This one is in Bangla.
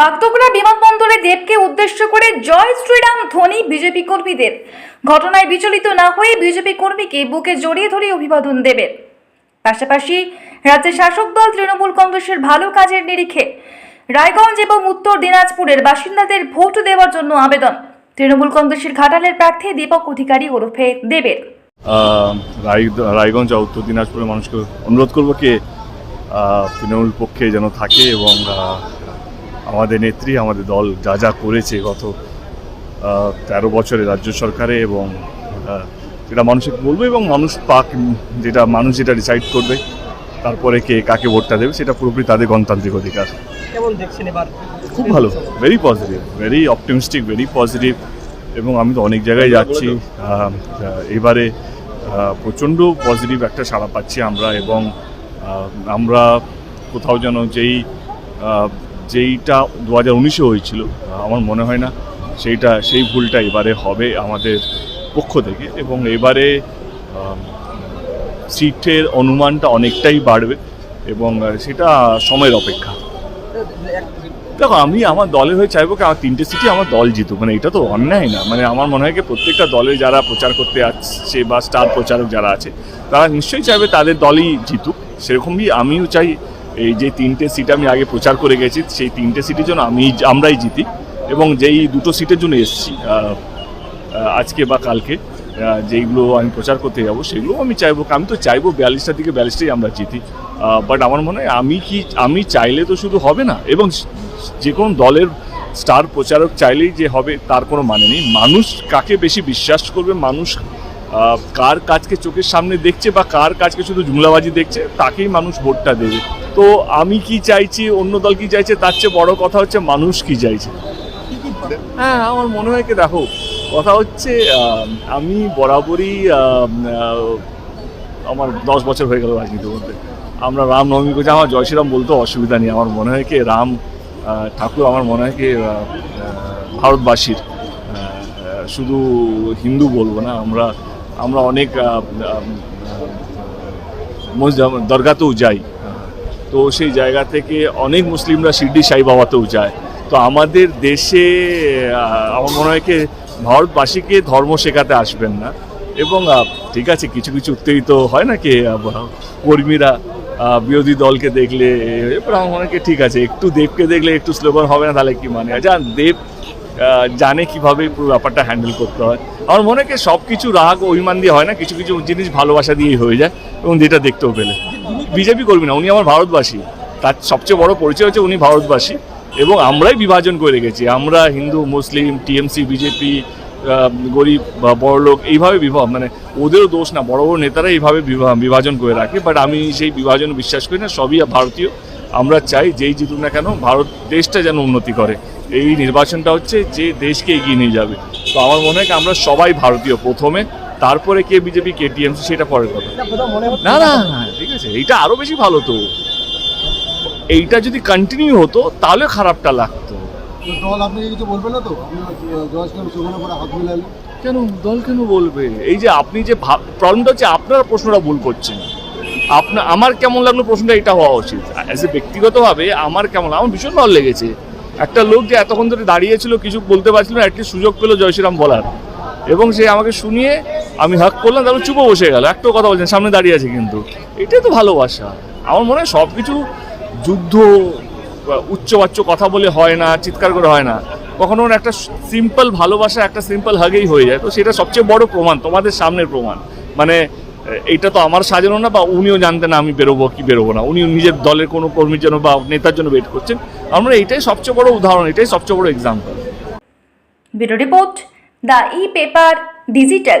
বাগডোগরা বিমানবন্দরে দেবকে উদ্দেশ্য করে জয় শ্রীরাম ধ্বনি বিজেপি কর্মীদের। ঘটনায় বিচলিত না হয়ে বিজেপি কর্মীকে বুকে জড়িয়ে ধরে অভিবাদন দেবেন পাশাপাশি রাজ্যের শাসক দল তৃণমূল কংগ্রেসের ভালো কাজের নিরিখে রায়গঞ্জ এবং উত্তর দিনাজপুরের বাসিন্দাদের ভোট দেওয়ার জন্য আবেদন। তৃণমূল কংগ্রেসের ঘাটালের প্রার্থী দীপক অধিকারী ওরফে দেবের। রায়গঞ্জ উত্তর দিনাজপুরের মানুষকে অনুরোধ করব কে তৃণমূল পক্ষে যেন থাকে এবং আমাদের নেত্রী আমাদের দল যা যা করেছে গত তেরো বছরে রাজ্য সরকারে এবং যেটা মানুষকে বলব এবং মানুষ পাক যেটা মানুষ যেটা ডিসাইড করবে তারপরে কে কাকে ভোটটা দেবে সেটা পুরোপুরি তাদের গণতান্ত্রিক অধিকার। কেমন দেখছেন এবার? খুব ভালো very positive very optimistic very positive এবং আমি তো অনেক জায়গায় যাচ্ছি। এবারে প্রচণ্ড পজিটিভ একটা সাড়া পাচ্ছি আমরা এবং আমরা কোথাও যেন যেই যেইটা দু হাজার উনিশে হয়েছিল, আমার মনে হয় না, সেইটা, সেই ভুলটা এবারে হবে আমাদের পক্ষ থেকে এবং এবারে সিটের অনুমানটা অনেকটাই বাড়বে এবং সেটা সময়ের অপেক্ষা। দেখো, আমি আমার দলের হয়ে চাইব কি আমার তিনটে সিটি আমার দল জিতুক মানে এটা তো অন্যায় না। মানে আমার মনে হয় কি, প্রত্যেকটা দলে যারা প্রচার করতে আসছে বা স্টার প্রচারক যারা আছে, তারা নিশ্চয়ই চাইবে তাদের দলই জিতুক। সেরকমই আমিও চাই এই যে তিনটে সিট আমি আগে প্রচার করে গেছি, সেই তিনটে সিটের জন্য আমি আমরাই জিতি এবং যেই দুটো সিটের জন্য এসেছি আজকে বা কালকে যেইগুলো আমি প্রচার করতে যাব সেগুলো আমি চাইব, আমি তো চাইব বিয়াল্লিশটা থেকে বিয়াল্লিশটাই আমরা জিতি। বাট আমার মনে হয় আমি কি, আমি চাইলে তো শুধু হবে না, এবং যে কোনো দলের স্টার প্রচারক চাইলেই যে হবে, তার কোনো মানে নেই। মানুষ কাকে বেশি বিশ্বাস করবে, মানুষ কার কাজকে চোখের সামনে দেখছে বা কার কাজকে শুধু জুমলাবাজি দেখছে, তাকেই মানুষ ভোটটা দেবে। তো আমি কি চাইছি, অন্য দল কি চাইছে, তার চেয়ে বড় কথা হচ্ছে মানুষ কি চাইছে। হ্যাঁ আমার মনে হয় কি, দেখো, কথা হচ্ছে আমি বরাবরই আমার দশ বছর হয়ে গেল রাজনীতির মধ্যে। আমরা রাম নবমী করছি, আমার জয় শ্রীরাম বলতে অসুবিধা নেই। আমার মনে হয় কি, রাম ঠাকুর আমার মনে হয় কি ভারতবাসীর শুধু হিন্দু বলব না, আমরা আমরা অনেক দরগাতেও যাই। তো সেই জায়গা থেকে অনেক মুসলিমরা শিরডি সাই বাবাতেও যায়। তো আমাদের দেশে আমার মনে হয় কি ভারতবাসীকে ধর্ম শেখাতে আসবেন না। এবং ঠিক আছে কিছু কিছু উত্তেজিত হয় না কি কর্মীরা বিরোধী দলকে দেখলে এবার আমার মনে হয় ঠিক আছে একটু দেবকে দেখলে একটু স্লোগান হবে না তাহলে কি মানে? জান দেব আহ, জানে কীভাবে পুরো ব্যাপারটা হ্যান্ডেল করতে হয়। আমার মনে হয় সব কিছু রাগ, অভিমান দিয়ে হয় না, কিছু কিছু জিনিস ভালোবাসা দিয়েই হয়ে যায় এবং যেটা দেখতেও পেলে। বিজেপি করবি না, উনি আমার ভারতবাসী। তার সবচেয়ে বড় পরিচয় হচ্ছে উনি ভারতবাসী এবং আমরাই বিভাজন করে রেখেছি। আমরা হিন্দু, মুসলিম, টিএমসি, বিজেপি গরিব বা বড়লোক এইভাবে বিভাগ মানে ওদেরও দোষ না, বড় বড় নেতারা এইভাবে বিভা- বিভাজন করে রাখে বাট আমি সেই বিভাজন বিশ্বাস করি না, সবই ভারতীয়। আমরা চাই যেই জিতুক না কেন ভারত দেশটা যেন উন্নতি করে। এই নির্বাচনটা হচ্ছে যে দেশকে এগিয়ে নিয়ে যাবে। তো আমার মনে হয় আমরা সবাই ভারতীয় প্রথমে তারপরে কে বিজেপি কে টিএমসি সেটা পরের কথা। না না না ঠিক আছে এইটা আরও বেশি ভালো তো। এইটা যদি কন্টিনিউ হতো তাহলে খারাপটা লাগতো। দল আপনি কিছু বলবেন না তো? আপনি জয়শ্রীরাম সুমনের পরে হাত মিলালেন কেন দল কেন বলবে? এই যে আপনি যে প্রবলেমটা হচ্ছে আপনারা প্রশ্নটা ভুল করছেন। আপনার, আমার কেমন লাগল প্রশ্নটা? এটা হওয়া উচিত। অ্যাজ এ ব্যক্তিগতভাবে আমার কেমন, আমার ভীষণ ভালো লেগেছে। একটা লোক যে এতক্ষণ ধরে দাঁড়িয়েছিল কিছু বলতে পারছিল না, একটি সুযোগ পেল জয়শ্রীরাম বলার। এবং সে আমাকে শুনিয়ে আমি হাক করলাম, তারপর চুপো বসে গেল। একটাও কথা বলছেন, সামনে দাঁড়িয়ে আছে কিন্তু। এটাই তো ভালোবাসা। আমার মনে হয় সব কিছু যুদ্ধ উচ্চবাচ্য কথা বলে হয় না, চিৎকার করে হয় না। কখনো একটা সিম্পল ভালোবাসা, একটা সিম্পল হাগেই হয়ে যায়। তো সেটা সবচেয়ে বড় প্রমাণ, তোমাদের সামনের প্রমাণ। মানে এ, এইটা তো আমার সাজানো না বা উনিও জানতেন না আমি বেরোবো কি বেরোবো না। উনি নিজের দলের কোনো কর্মীর জন্য বা নেতার জন্য ওয়েট করছেন। আমরা এটাই সবচেয়ে বড় উদাহরণ এটাই সবচেয়ে বড় example bureau report the e paper digital.